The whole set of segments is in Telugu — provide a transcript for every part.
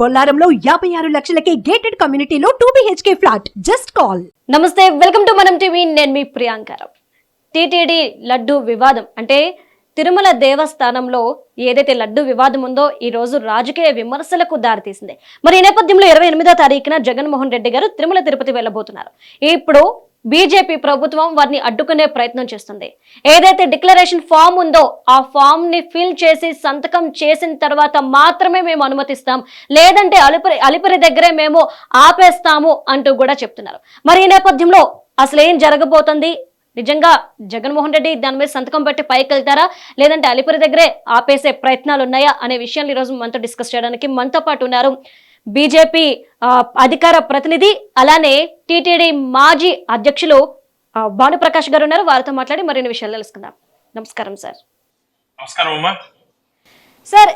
బొల్లారంలో యాభై ఆరు లక్షలకే గేటెడ్ కమ్యూనిటీలో two BHK flat just call నమస్తే వెల్కమ్ టు మనం టీవీ. నేను మీ ప్రియాంకరం టీటీడీ లడ్డు వివాదం అంటే తిరుమల దేవస్థానంలో ఏదైతే లడ్డు వివాదం ఉందో ఈ రోజు రాజకీయ విమర్శలకు దారితీసింది. మరి ఈ నేపథ్యంలో ఇరవై ఎనిమిదో తారీఖున జగన్మోహన్ రెడ్డి గారు తిరుమల తిరుపతి వెళ్ళబోతున్నారు. ఇప్పుడు బీజేపీ ప్రభుత్వం వారిని అడ్డుకునే ప్రయత్నం చేస్తుంది. ఏదైతే డిక్లరేషన్ ఫామ్ ఉందో ఆ ఫామ్ని ఫిల్ చేసి సంతకం చేసిన తర్వాత మాత్రమే మేము అనుమతిస్తాం. లేదంటే అలిపిరి అలిపిరి దగ్గరే మేము ఆపేస్తాము అంటూ కూడా చెప్తున్నారు. మరి ఈ నేపథ్యంలో అసలు ఏం జరగబోతుంది? నిజంగా జగన్మోహన్ రెడ్డి దాని మీద సంతకం పెట్టి పైకి వెళ్తారా? లేదంటే అలిపిరి దగ్గరే ఆపేసే ప్రయత్నాలు ఉన్నాయా అనే విషయాన్ని ఈరోజు మనతో డిస్కస్ చేయడానికి మనతో పాటు ఉన్నారు బీజేపీ అధికార ప్రతినిధి అలానే టీటీడీ మాజీ అధ్యక్షులు భానుప్రకాష్ గారు ఉన్నారు. వారితో మాట్లాడి మరిన్ని విషయాలు తెలుసుకుందాం. నమస్కారం సార్. నమస్కారం అమ్మా. సార్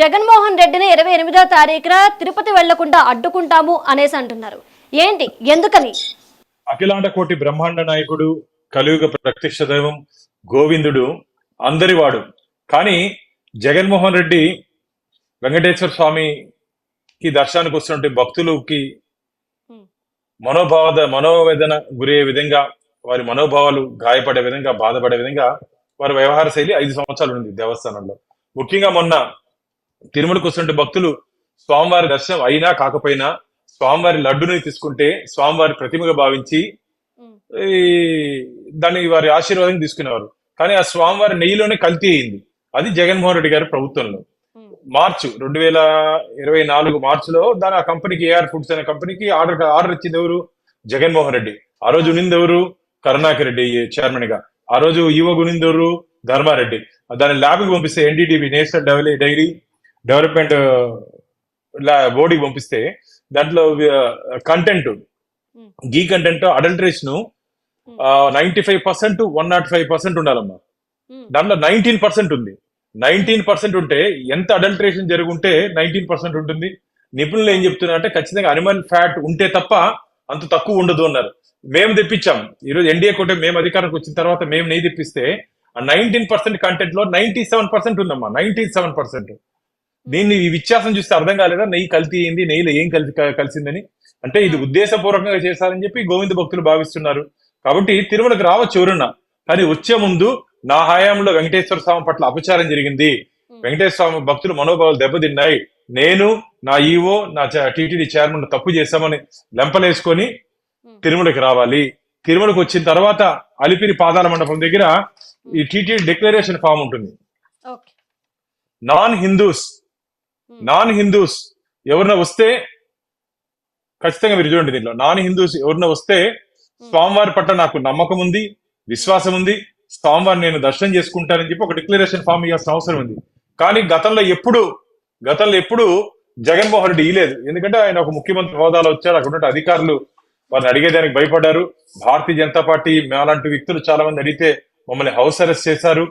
జగన్మోహన్ రెడ్డిని ఇరవై ఎనిమిదో తారీఖున తిరుపతి వెళ్ళకుండా అడ్డుకుంటాము అనేసి అంటున్నారు. ఏంటి? ఎందుకని? అఖిలాండ కోటి బ్రహ్మాండ నాయకుడు కలియుగ ప్రత్యక్ష దైవం గోవిందుడు అందరివాడు. కానీ జగన్మోహన్ రెడ్డి వెంకటేశ్వర స్వామికి దర్శనానికి వస్తున్నటువంటి భక్తులకి. మనోభావ మనోవేదన గురయ్యే విధంగా వారి మనోభావాలు గాయపడే విధంగా బాధపడే విధంగా వారి వ్యవహార శైలి ఐదు సంవత్సరాలు ఉంది దేవస్థానంలో. ముఖ్యంగా మొన్న తిరుమలకు వస్తున్నటువంటి భక్తులు స్వామివారి దర్శనం అయినా కాకపోయినా స్వామివారి లడ్డుని తీసుకుంటే స్వామివారి ప్రతిమగా భావించి దాన్ని వారి ఆశీర్వాదం తీసుకునేవారు. కానీ ఆ స్వామివారి నెయ్యిలోనే కల్తీ అయింది. అది జగన్మోహన్ రెడ్డి గారి ప్రభుత్వంలో. మార్చు రెండు వేల ఇరవై నాలుగు మార్చిలో దాని ఆ కంపెనీకి ఏఆర్ ఫుడ్స్ అనే కంపెనీకి ఆర్డర్ ఆర్డర్ ఇచ్చింది ఎవరు? జగన్మోహన్ రెడ్డి. ఆ రోజు ఉన్నింది ఎవరు? కరుణాకర్ రెడ్డి చైర్మన్గా. ఆ రోజు ఈవో గునింది ఎవరు? ధర్మారెడ్డి. దాన్ని ల్యాబ్కి పంపిస్తే NDTV national develop dairy development బోర్డుకి పంపిస్తే దాంట్లో content ghee content adulteration ninety five percent one not five percent ఉండాలమ్మా. దాంట్లో నైన్టీన్ పర్సెంట్ ఉంది. నైన్టీన్ పర్సెంట్ ఉంటే ఎంత అడల్టరేషన్ జరుగుంటే నైన్టీన్ పర్సెంట్ ఉంటుంది. నిపుణులు ఏం చెప్తున్నారంటే ఖచ్చితంగా అనిమల్ ఫ్యాట్ ఉంటే తప్ప అంత తక్కువ ఉండదు అన్నారు. మేము తెప్పించాం. ఈరోజు ఎన్డీఏ కోట మేము అధికారంకి వచ్చిన తర్వాత మేము నెయ్యి తెప్పిస్తే ఆ నైన్టీన్ పర్సెంట్ కంటెంట్లో నైన్టీ సెవెన్ పర్సెంట్ ఉందమ్మా నైన్టీ సెవెన్ పర్సెంట్. దీన్ని ఈ వ్యత్యాసం చూస్తే అర్థం కాలేదా? నెయ్యి కల్తీ అయింది నెయ్యిలో ఏం కలిసి కలిసిందని. అంటే ఇది ఉద్దేశపూర్వకంగా చేశారని చెప్పి గోవింద భక్తులు భావిస్తున్నారు. కాబట్టి తిరుమలకు రావచ్చు ఎవరన్నా. కానీ వచ్చే ముందు నా హయాంలో వెంకటేశ్వర స్వామి పట్ల అపచారం జరిగింది. వెంకటేశ్వర స్వామి భక్తులు మనోభావాలు దెబ్బతిన్నాయి. నేను నా ఈవో నా టీటీడీ చైర్మన్ తప్పు చేశామని లెంపలేసుకొని తిరుమలకి రావాలి. తిరుమలకు వచ్చిన తర్వాత అలిపిరి పాదాల మండపం దగ్గర ఈ టీటీడీ డిక్లరేషన్ ఫామ్ ఉంటుంది. నాన్ హిందూస్ నాన్ హిందూస్ ఎవరన్నా వస్తే ఖచ్చితంగా మీరు చూడండి దీంట్లో. నాన్ హిందూస్ ఎవరన్నా వస్తే స్వామివారి పట్ల నాకు నమ్మకం ఉంది విశ్వాసం ఉంది. స్వామివారిని నేను దర్శనం చేసుకుంటానని చెప్పి ఒక డిక్లరేషన్ ఫామ్ ఇవ్వాల్సిన అవసరం ఉంది. కానీ గతంలో ఎప్పుడు గతంలో ఎప్పుడు జగన్మోహన్ రెడ్డి ఇయ్యలేదు. ఎందుకంటే ఆయన ఒక ముఖ్యమంత్రి హోదాలో వచ్చారు అక్కడ ఉన్న అధికారులు వారిని అడిగేదానికి భయపడ్డారు. భారతీయ జనతా పార్టీ అలాంటి వ్యక్తులు చాలా మంది అడిగితే మమ్మల్ని హౌస్ అరెస్ట్ చేశారు.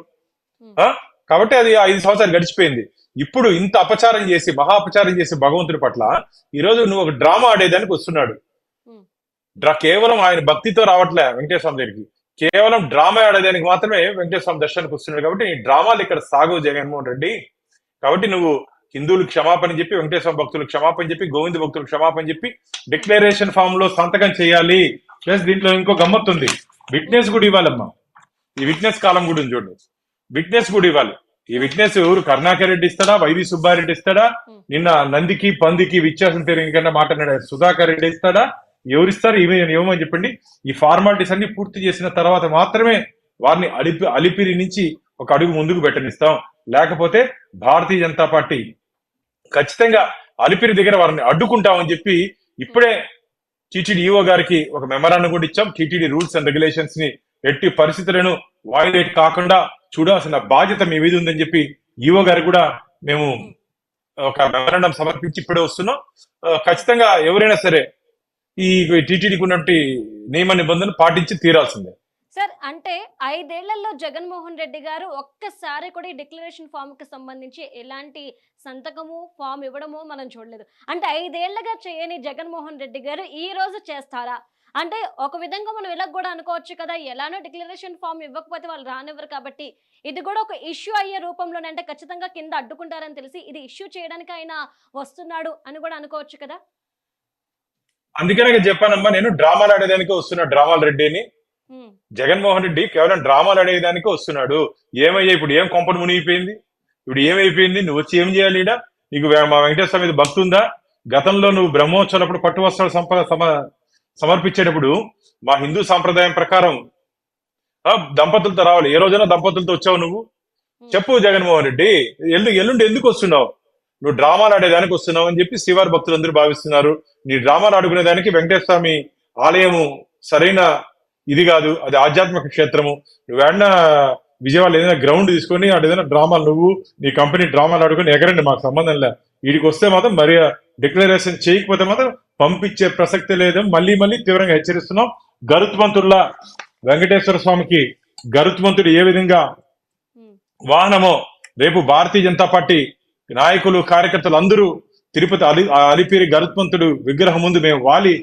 ఆ? కాబట్టి అది ఐదు సంవత్సరాలు గడిచిపోయింది. ఇప్పుడు ఇంత అపచారం చేసి మహా అపచారం చేసి భగవంతుడి పట్ల ఈ రోజు నువ్వు ఒక డ్రామా ఆడేదానికి వస్తున్నాడు. ఉమ్, డ్రా కేవలం ఆయన భక్తితో రావట్లే వెంకటేశ్వర దగ్గరికి. కేవలం డ్రామా ఆడేదానికి మాత్రమే వెంకటేశ్వర దర్శనానికి వస్తున్నాడు కాబట్టి ఈ డ్రామాలు ఇక్కడ సాగవు జగన్మోహన్ రెడ్డి. కాబట్టి నువ్వు హిందువులు క్షమాపణ చెప్పి వెంకటేశ్వర భక్తులకు క్షమాపణ చెప్పి గోవింద భక్తులకు క్షమాపణ చెప్పి డిక్లరేషన్ ఫామ్లో సంతకం చేయాలి. ప్లస్ దీంట్లో ఇంకో గమ్మత్తు ఉంది. విట్నెస్ కూడా ఇవ్వాలమ్మా. ఈ విట్నెస్ కాలం కూడా ఉంది చూడండి. విట్నెస్ కూడా ఇవ్వాలి. ఈ విట్నెస్ ఎవరు? కరుణాకర్ రెడ్డి ఇస్తాడా? వైవి సుబ్బారెడ్డి ఇస్తాడా? నిన్న నందికి పందికి వ్యత్యాసం తెలియకుండా మాట్లాడాడు సుధాకర్ రెడ్డి ఇస్తాడా? ఎవరిస్తారు? ఇవి ఇవ్వమని చెప్పండి. ఈ ఫార్మాలిటీస్ అన్ని పూర్తి చేసిన తర్వాత మాత్రమే వారిని అలిపి అలిపిరి నుంచి ఒక అడుగు ముందుకు పెట్టనిస్తాం. లేకపోతే భారతీయ జనతా పార్టీ ఖచ్చితంగా అలిపిరి దగ్గర వారిని అడ్డుకుంటామని చెప్పి ఇప్పుడే టీటీడీ ఈఓ గారికి ఒక మెమరాన్ని కూడా ఇచ్చాం. టీటీడీ రూల్స్ అండ్ రెగ్యులేషన్స్ని ఎట్టి పరిస్థితులను వాయిలేట్ కాకుండా చూడాల్సిన బాధ్యత మీ మీద ఉందని చెప్పి ఈఓ గారు కూడా మేము ఒక మెమరాండం సమర్పించి ఇప్పుడే వస్తున్నాం. ఖచ్చితంగా ఎవరైనా సరే ఈ టీటీడీకి ఉన్నటువంటి నియమ నిబంధనలు పాటించి తీరాల్సిందే. సార్ అంటే ఐదేళ్ళలో జగన్మోహన్ రెడ్డి గారు ఒక్కసారి కూడా ఈ డిక్లరేషన్ ఫామ్కి సంబంధించి ఎలాంటి సంతకము ఫామ్ ఇవ్వడము మనం చూడలేదు. అంటే ఐదేళ్ళుగా చేయని జగన్మోహన్ రెడ్డి గారు ఈ రోజు చేస్తారా? అంటే ఒక విధంగా మనం ఇలా కూడా అనుకోవచ్చు కదా ఎలానో డిక్లరేషన్ ఫామ్ ఇవ్వకపోతే వాళ్ళు రానివ్వరు కాబట్టి ఇది కూడా ఒక ఇష్యూ అయ్యే రూపంలోనే అంటే ఖచ్చితంగా కింద అడ్డుకుంటారని తెలిసి ఇది ఇష్యూ చేయడానికి ఆయన వస్తున్నాడు అని కూడా అనుకోవచ్చు కదా? అందుకనే ఇక చెప్పానమ్మా నేను డ్రామాలు ఆడేదానికి వస్తున్నా డ్రామాల రెడ్డిని. జగన్మోహన్ రెడ్డి కేవలం డ్రామాలు ఆడేదానికి వస్తున్నాడు. ఏమయ్యా ఇప్పుడు ఏం కొంపను మునిగిపోయింది? ఇప్పుడు ఏమైపోయింది? నువ్వు వచ్చి ఏం చేయాలి ఈడ? నీకు మా వెంకటేశ్వర మీద భక్తి ఉందా? గతంలో నువ్వు బ్రహ్మోత్సవాలప్పుడు పట్టు వస్త్రాలు సంపద సమ సమర్పించేటప్పుడు మా హిందూ సాంప్రదాయం ప్రకారం దంపతులతో రావాలి. ఏ రోజైనా దంపతులతో వచ్చావు నువ్వు? చెప్పు జగన్మోహన్ రెడ్డి ఎల్లు ఎల్లుండి ఎందుకు వస్తున్నావు? నువ్వు డ్రామాలు ఆడేదానికి వస్తున్నావు అని చెప్పి శ్రీవారి భక్తులందరూ భావిస్తున్నారు. నీ డ్రామాలు ఆడుకునే దానికి వెంకటేశ్వర స్వామి ఆలయము సరైన ఇది కాదు అది ఆధ్యాత్మిక క్షేత్రము. నువ్వు ఏడన్నా విజయవాడలో ఏదైనా గ్రౌండ్ తీసుకొని అటు ఏదైనా డ్రామాలు నువ్వు నీ కంపెనీ డ్రామాలు ఆడుకొని ఎగరండి మాకు సంబంధం లే. వీడికి వస్తే మాత్రం మరి డిక్లరేషన్ చేయకపోతే మాత్రం పంపించే ప్రసక్తి లేదు. మళ్ళీ మళ్ళీ తీవ్రంగా హెచ్చరిస్తున్నాం. గరుత్మంతుల్లా వెంకటేశ్వర స్వామికి గరుత్మంతుడు ఏ విధంగా వాహనము రేపు భారతీయ జనతా పార్టీ నాయకులు కార్యకర్తలు అందరూ తిరుపతి అలి అలిపిరి గరుత్మంతుడు విగ్రహం ముందు మేము వాలి.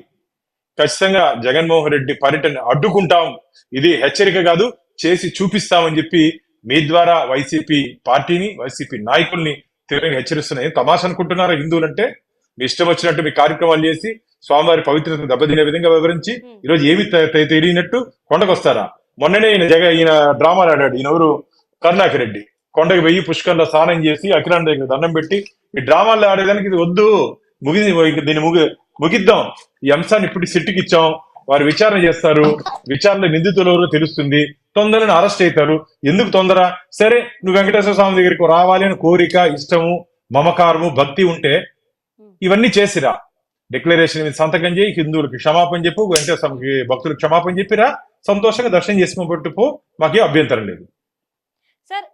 ఖచ్చితంగా జగన్మోహన్ రెడ్డి పర్యటన అడ్డుకుంటాం. ఇది హెచ్చరిక కాదు చేసి చూపిస్తామని చెప్పి మీ ద్వారా వైసీపీ పార్టీని వైసీపీ నాయకుల్ని తీవ్రంగా హెచ్చరిస్తున్నాయి. తమాషా అనుకుంటున్నారా హిందువులంటే? మీ ఇష్టం వచ్చినట్టు మీ కార్యక్రమాలు చేసి స్వామివారి పవిత్రత దెబ్బతినే విధంగా వివరించి ఈరోజు ఏమి తెలియనట్టు కొండకొస్తారా? మొన్ననే ఈయన జగ ఈయన డ్రామాలు ఆడాడు. ఈయన ఎవరు కరుణాకర్ రెడ్డి. కొండకి వెయ్యి పుష్కర్లో స్నానం చేసి అఖిలాండ దగ్గర దండం పెట్టి ఈ డ్రామాల్లో ఆడేదానికి ఇది వద్దు. ముగి దీన్ని ముగి ముగిద్దాం. ఈ అంశాన్ని ఇప్పుడు సిట్టుకి ఇచ్చాం. వారు విచారణ చేస్తారు. విచారణ నిందితులు ఎవరో తెలుస్తుంది. తొందరని అరెస్ట్ అవుతారు. ఎందుకు తొందర? సరే నువ్వు వెంకటేశ్వర స్వామి దగ్గరికి రావాలి అని కోరిక ఇష్టము మమకారము భక్తి ఉంటే ఇవన్నీ చేసిరా. డిక్లరేషన్ మీద సంతకం చేయి హిందువులకు క్షమాపణ చెప్పు వెంకటేశ్వర స్వామికి భక్తులకు క్షమాపణ చెప్పిరా. సంతోషంగా దర్శనం చేసుకుని పో మాకే అభ్యంతరం లేదు.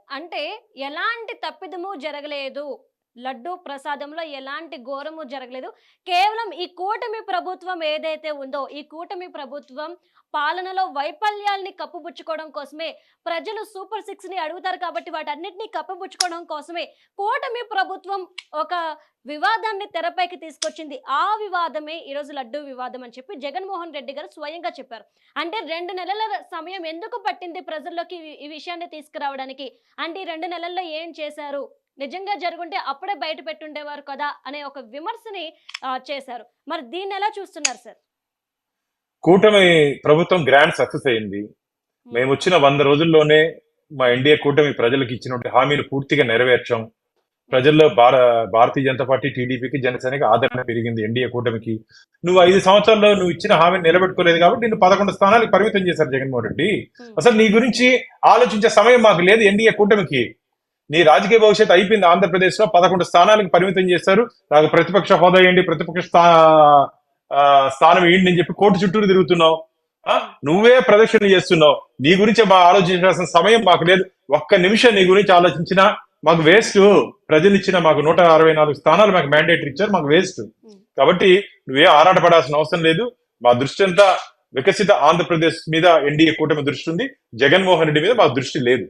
అంటే ఎలాంటి తప్పిదము జరగలేదు. లడ్డూ ప్రసాదంలో ఎలాంటి ఘోరము జరగలేదు. కేవలం ఈ కూటమి ప్రభుత్వం ఏదైతే ఉందో ఈ కూటమి ప్రభుత్వం పాలనలో వైఫల్యాల్ని కప్పుపుచ్చుకోవడం కోసమే ప్రజలు సూపర్ సిక్స్ని అడుగుతారు కాబట్టి వాటన్నిటినీ కప్పుపుచ్చుకోవడం కోసమే కూటమి ప్రభుత్వం ఒక వివాదాన్ని తెరపైకి తీసుకొచ్చింది. ఆ వివాదమే ఈరోజు లడ్డూ వివాదం అని చెప్పి జగన్మోహన్ రెడ్డి గారు స్వయంగా చెప్పారు. అంటే రెండు నెలల సమయం ఎందుకు పట్టింది ప్రజల్లోకి ఈ- ఈ విషయాన్ని తీసుకురావడానికి? అంటే ఈ రెండు నెలల్లో ఏం చేశారు? నిజంగా జరుగుంటే అప్పుడే బయట పెట్టుండేవారు కదా అనే ఒక విమర్శని చేశారు. మరి దీన్ని ఎలా చూస్తున్నారు సార్? కూటమి ప్రభుత్వం గ్రాండ్ సక్సెస్ అయింది. మేము. వచ్చిన వంద రోజుల్లోనే మా ఎన్డీఏ కూటమి ప్రజలకు ఇచ్చినటువంటి హామీలు పూర్తిగా నెరవేర్చాం. ప్రజల్లో భార భారతీయ జనతా పార్టీ టీడీపీకి జనసేనకి ఆదరణ పెరిగింది ఎన్డీఏ కూటమికి. నువ్వు ఐదు సంవత్సరాల్లో నువ్వు ఇచ్చిన హామీని నిలబెట్టుకోలేదు కాబట్టి నిన్ను పదకొండు స్థానాలకు పరిమితం చేశారు జగన్మోహన్ రెడ్డి. అసలు నీ గురించి ఆలోచించే సమయం మాకు లేదు ఎన్డీఏ కూటమికి. నీ రాజకీయ భవిష్యత్తు అయిపోయింది ఆంధ్రప్రదేశ్లో పదకొండు స్థానాలకు పరిమితం చేశారు. నాకు ప్రతిపక్ష హోదా ఏంటి? ప్రతిపక్ష స్థా స్థానం ఏంటి అని చెప్పి కోర్టు చుట్టూరు తిరుగుతున్నావు. నువ్వే ప్రదక్షిణ చేస్తున్నావు. నీ గురించి మా ఆలోచించాల్సిన సమయం మాకు లేదు. ఒక్క నిమిషం నీ గురించి ఆలోచించినా మాకు వేస్ట్. ప్రజలు ఇచ్చిన మాకు నూట అరవై నాలుగు స్థానాలు మాకు మ్యాండేటరీ ఇచ్చారు. మాకు వేస్ట్. కాబట్టి నువ్వే ఆరాటపడాల్సిన అవసరం లేదు. మా దృష్టి అంతా వికసిత ఆంధ్రప్రదేశ్ మీద ఎన్డీఏ కూటమి దృష్టి ఉంది. జగన్మోహన్ రెడ్డి మీద మా దృష్టి లేదు.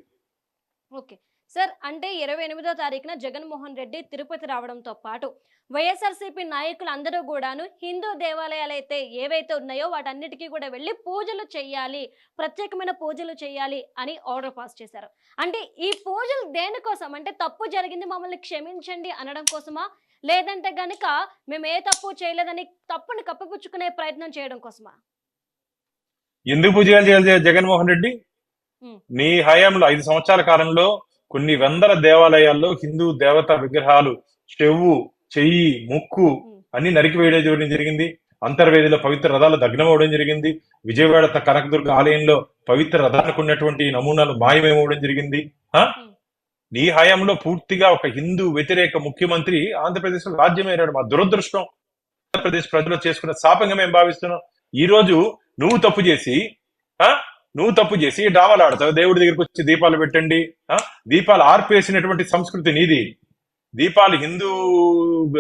ఓకే. సార్ అంటే ఇరవై ఎనిమిదో తారీఖున జగన్మోహన్ రెడ్డి తిరుపతి రావడంతో పాటు వైఎస్ఆర్సీపీ నాయకులు అందరూ కూడాను హిందూ దేవాలయాలు అయితే ఏవైతే ఉన్నాయో వాటన్నిటికీ కూడా వెళ్ళి పూజలు చేయాలి ప్రత్యేకమైన పూజలు చేయాలి అని ఆర్డర్ పాస్ చేశారు. అంటే ఈ పూజలు దేనికోసం? అంటే తప్పు జరిగింది మమ్మల్ని క్షమించండి అనడం కోసమా? లేదంటే గనుక మేము ఏ తప్పు చేయలేదని తప్పుని కప్పిపుచ్చుకునే ప్రయత్నం చేయడం కోసమా? ఎందుకు పూజలు చేయాలి జగన్మోహన్ రెడ్డి. నీ హయాంలో ఐదు సంవత్సరాల కాలంలో కొన్ని వందల దేవాలయాల్లో హిందూ దేవతా విగ్రహాలు చెవు చెయ్యి ముక్కు అన్ని నరికివేయడం చేయడం జరిగింది. అంతర్వేదిలో పవిత్ర రథాలు దగ్నం జరిగింది. విజయవాడ కనకదుర్గ ఆలయంలో పవిత్ర రథాలకు ఉన్నటువంటి నమూనాలు మాయమేమవడం జరిగింది. ఆ? నీ హయాంలో పూర్తిగా ఒక హిందూ వ్యతిరేక ముఖ్యమంత్రి ఆంధ్రప్రదేశ్లో రాజ్యమయ్యాడు మా దురదృష్టం. ఆంధ్రప్రదేశ్ ప్రజలు చేసుకున్న శాపంగా మేము భావిస్తున్నాం. ఈ రోజు నువ్వు తప్పు చేసి ఆ నువ్వు తప్పు చేసి డ్రామాలు ఆడతావు. దేవుడి దగ్గరికి వచ్చి దీపాలు పెట్టండి. ఆ? దీపాలు ఆర్పేసినటువంటి సంస్కృతి నీది. దీపాలు హిందూ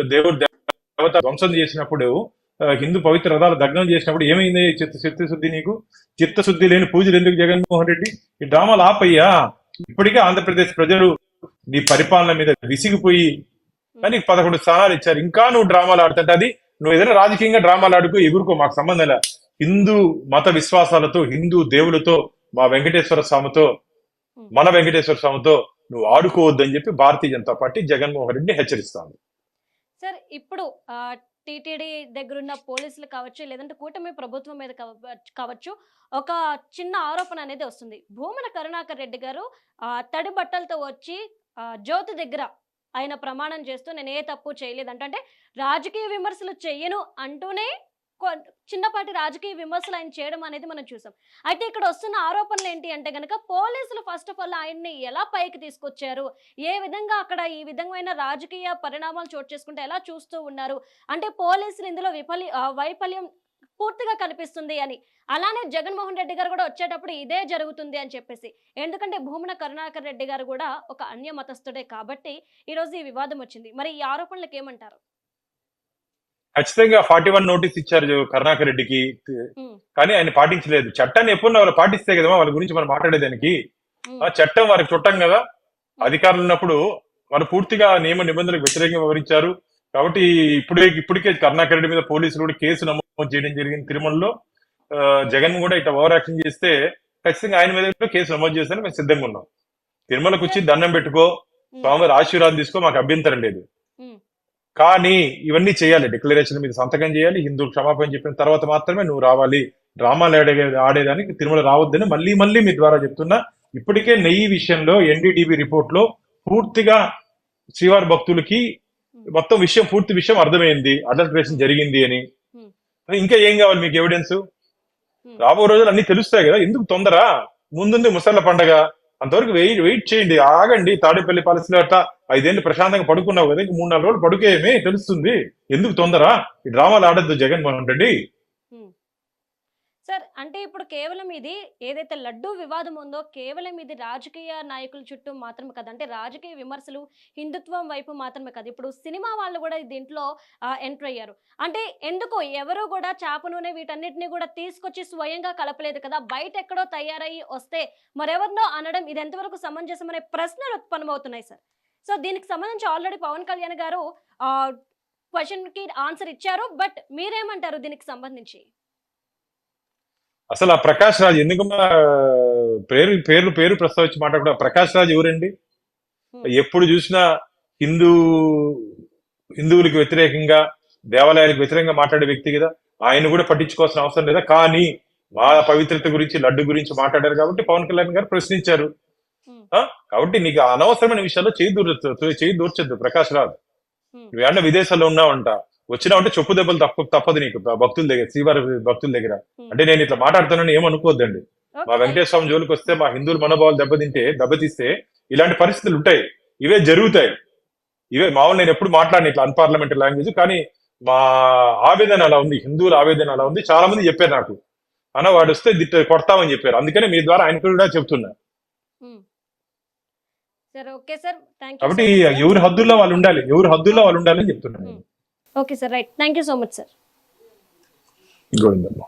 దేవుడు దేవత ధ్వంసం చేసినప్పుడు హిందూ పవిత్ర రథాలు దగ్నం చేసినప్పుడు ఏమైంది? చిత్త చిత్తశుద్ధి నీకు? చిత్తశుద్ధి లేని పూజలు ఎందుకు జగన్మోహన్ రెడ్డి? ఈ డ్రామాలు ఆపయ్యా. ఇప్పటికే ఆంధ్రప్రదేశ్ ప్రజలు నీ పరిపాలన మీద విసిగిపోయి కానీ నీకు పదకొండు స్థానాలు ఇచ్చారు. ఇంకా నువ్వు డ్రామాలు ఆడుతుంటే అది నువ్వు ఏదైనా రాజకీయంగా డ్రామాలు ఆడుకో ఎగురుకో. మాకు సంబంధం హిందూ మత విశ్వాసాలతో హిందూ దేవులతో మా వెంకటేశ్వర స్వామితో మన వెంకటేశ్వర స్వామితో నువ్వు ఆడుకోవద్దని చెప్పి భారతీయ జనతా పార్టీ జగన్మోహన్ రెడ్డిని హెచ్చరిస్తాంది. సార్ ఇప్పుడు టీటీడీ దగ్గర ఉన్న పోలీసులు కావచ్చు లేదంటే కూటమి ప్రభుత్వం మీద కావ- కావచ్చు ఒక చిన్న ఆరోపణ అనేది వస్తుంది. భూమన కరుణాకర్ రెడ్డి గారు తడి బట్టలతో వచ్చి జ్యోతి దగ్గర ఆయన ప్రమాణం చేస్తూ నేను ఏ తప్పు చేయలేదు అంటే రాజకీయ విమర్శలు చెయ్యను అంటూనే చిన్నపాటి రాజకీయ విమర్శలు ఆయన చేయడం అనేది మనం చూసాం. అయితే ఇక్కడ వస్తున్న ఆరోపణలు ఏంటి అంటే కనుక పోలీసులు ఫస్ట్ ఆఫ్ ఆల్ ఆయన్ని ఎలా పైకి తీసుకొచ్చారు? ఏ విధంగా అక్కడ ఈ విధమైన రాజకీయ పరిణామాలు చోటు చేసుకుంటే ఎలా చూస్తూ ఉన్నారు? అంటే పోలీసులు ఇందులో విఫలి వైఫల్యం పూర్తిగా కనిపిస్తుంది అని. అలానే జగన్మోహన్ రెడ్డి గారు కూడా వచ్చేటప్పుడు ఇదే జరుగుతుంది అని చెప్పేసి. ఎందుకంటే భూమన కరుణాకర్ రెడ్డి గారు కూడా ఒక అన్య మతస్థుడే కాబట్టి ఈ రోజు ఈ వివాదం వచ్చింది. మరి ఈ ఆరోపణలకు ఏమంటారు? ఖచ్చితంగా ఫార్టీ వన్ నోటీస్ ఇచ్చారు కరుణాకర్ రెడ్డికి. కానీ ఆయన పాటించలేదు. చట్టాన్ని ఎప్పుడు వాళ్ళు పాటిస్తే కదా వాళ్ళ గురించి మనం మాట్లాడేదానికి. ఆ చట్టం వారికి చుట్టం కదా. అధికారులు ఉన్నప్పుడు వాళ్ళు పూర్తిగా నియమ నిబంధనలకు వ్యతిరేకంగా వివరించారు కాబట్టి ఇప్పుడే ఇప్పటికే కరుణాకర్ రెడ్డి మీద పోలీసులు కూడా కేసు నమోదు చేయడం జరిగింది తిరుమలలో. జగన్ కూడా ఇట్లా ఓవర్ యాక్షన్ చేస్తే ఖచ్చితంగా ఆయన మీద కూడా కేసు నమోదు చేస్తాను మేము సిద్ధంగా ఉన్నాం. తిరుమలకు వచ్చి దండం పెట్టుకో స్వామివారి ఆశీర్వాదం తీసుకో మాకు అభ్యంతరం లేదు. కానీ ఇవన్నీ చేయాలి. డిక్లరేషన్ మీద సంతకం చేయాలి. హిందూ క్షమాపణ చెప్పిన తర్వాత మాత్రమే నువ్వు రావాలి. డ్రామాలు ఆడే ఆడేదానికి తిరుమల రావద్దని మళ్ళీ మళ్ళీ మీ ద్వారా చెప్తున్నా. ఇప్పటికే నెయ్యి విషయంలో ఎన్డీటీవీ రిపోర్ట్లో పూర్తిగా శ్రీవారి భక్తులకి మొత్తం విషయం పూర్తి విషయం అర్థమైంది. అడల్ట్రేషన్ జరిగింది అని. Hmm. ఇంకా ఏం కావాలి మీకు ఎవిడెన్స్ Hmm. రాబో రోజులు అన్ని తెలుస్తాయి కదా. ఎందుకు తొందర? ముందుంది ముసళ్ళ పండగ. అంతవరకు వెయిట్ వెయిట్ చేయండి. ఆగండి. తాడేపల్లి పాలసీలో అట్లా ఐదేళ్ళు ప్రశాంతంగా పడుకున్నావు కదా ఇంక మూడు నాలుగు రోజులు పడుకేమే తెలుస్తుంది. ఎందుకు తొందర? ఈ డ్రామాలు ఆడద్దు జగన్మోహన్ రెడ్డి. సార్ అంటే ఇప్పుడు కేవలం ఇది ఏదైతే లడ్డూ వివాదం ఉందో కేవలం ఇది రాజకీయ నాయకుల చుట్టూ మాత్రమే కాదు అంటే రాజకీయ విమర్శలు హిందుత్వం వైపు మాత్రమే కాదు ఇప్పుడు సినిమా వాళ్ళు కూడా దీంట్లో ఎంటర్ అయ్యారు. అంటే ఎందుకో ఎవరు కూడా చేప నూనె వీటన్నిటిని కూడా తీసుకొచ్చి స్వయంగా కలపలేదు కదా బయట ఎక్కడో తయారయ్యి వస్తే మరెవరినో అనడం ఇది ఎంతవరకు సమంజసం అనే ప్రశ్నలు ఉత్పన్నమవుతున్నాయి సార్? సో దీనికి సంబంధించి ఆల్రెడీ పవన్ కళ్యాణ్ గారు క్వశ్చన్కి ఆన్సర్ ఇచ్చారు. బట్ మీరేమంటారు దీనికి సంబంధించి? అసలు ఆ ప్రకాష్ రాజ్ ఎందుకు మా పేరు పేరు పేరు ప్రస్తావించి మాట్లాడకుండా ప్రకాష్ రాజ్ ఎవరండి. ఎప్పుడు చూసినా హిందూ హిందువులకు వ్యతిరేకంగా దేవాలయాలకు వ్యతిరేకంగా మాట్లాడే వ్యక్తి కదా. ఆయన కూడా పట్టించుకోవాల్సిన అవసరం లేదా. కానీ మా పవిత్రత గురించి లడ్డు గురించి మాట్లాడారు కాబట్టి పవన్ కళ్యాణ్ గారు ప్రశ్నించారు? కాబట్టి నీకు అనవసరమైన విషయాల్లో చేయి దూరచ్చు చేయి దూర్చొద్దు ప్రకాష్ రాజ్ Hmm. నువ్వు ఏమన్నా విదేశాల్లో ఉన్నావంట వచ్చినావంటే చెప్పు దెబ్బలు తప్ప తప్పదు నీకు భక్తుల దగ్గర శ్రీవారి భక్తుల దగ్గర. అంటే నేను ఇట్లా మాట్లాడుతున్నాను ఏమనుకోవద్దండి మా. వెంకటేశ్వర స్వామి జోలికి వస్తే మా హిందువుల మనోభావాలు దెబ్బతింటే దెబ్బతీస్తే ఇలాంటి పరిస్థితులు ఉంటాయి. ఇవే జరుగుతాయి. ఇవే మామూలు నేను ఎప్పుడు మాట్లాడిన ఇట్లా అన్పార్లమెంటరీ లాంగ్వేజ్ కానీ మా ఆవేదన అలా ఉంది హిందువుల ఆవేదన అలా ఉంది. చాలా మంది చెప్పారు నాకు. అన్న వాడు వస్తే దిట్ట కొడతామని చెప్పారు. అందుకనే మీ ద్వారా ఆయన కూడా చెప్తున్నా. సరే ఓకే సార్ కాబట్టి ఎవరి హద్దుల్లో వాళ్ళు ఉండాలి ఎవరి హద్దుల్లో వాళ్ళు ఉండాలని చెప్తున్నాను okay sir right thank you so much sir Govindamma.